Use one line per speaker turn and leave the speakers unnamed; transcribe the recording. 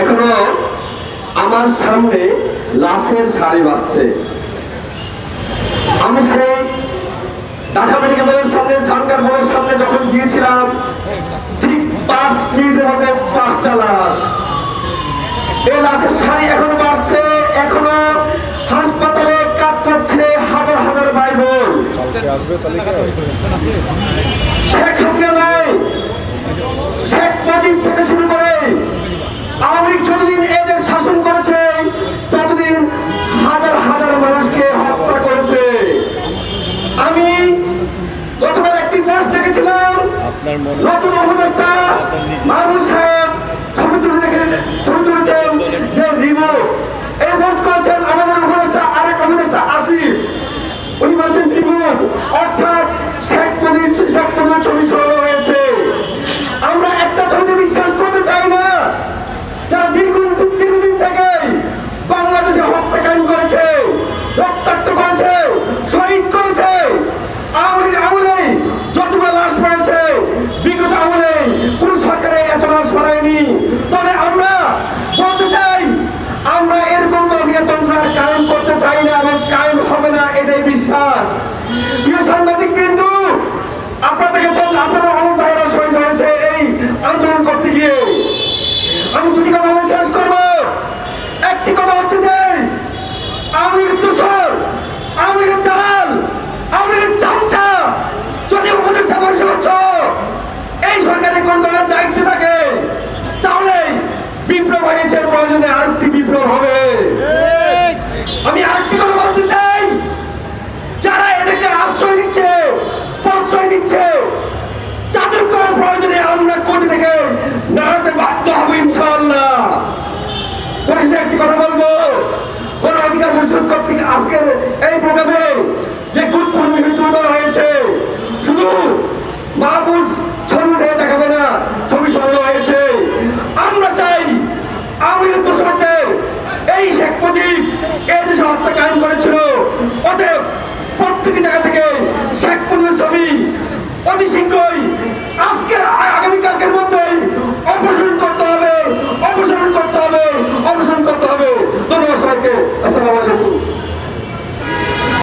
এখনও আমার সামনে লাশের শাড়ি বাজছে। আমি সেই ঢাকা মেডিকেলের সামনে সানকার হলের সামনে যখন গিয়েছিলাম, ঠিক পাঁচ মিনিটের মধ্যে পাঁচটা লাশ। এই লাশের শাড়ি এখনও বাড়ছে এখনও হাসপাতালে কাতরাচ্ছে হাজার হাজার ভাই বোন শেখ হাসিনা নাই। শেখ
আমার মনে
আমরা কায়েম করতে চাই না এবং কায়েম হবে না এটাই বিশ্বাস। প্রিয় সাংবাদিক বিন্দু, আপনারা দেখেছেন, আপনারা কথা বলব? কোন অধিকার বর্জন করতে আজকের এই প্রোগ্রামে যে গুরুত্বপূর্ণ বিবৃতি হয়েছে, শুধু মাহবুব ছবি উঠে দেখাবে না, ছবি সংগ্রহ হয়েছে। আমরা চাই আমাদের দোষণদের এই শেখ মুজিব এই দেশে হত্যা কায়ন করেছিল। অতএব প্রত্যেক জায়গা থেকে শেখ মুজিবের ছবি অতি শীঘ্রই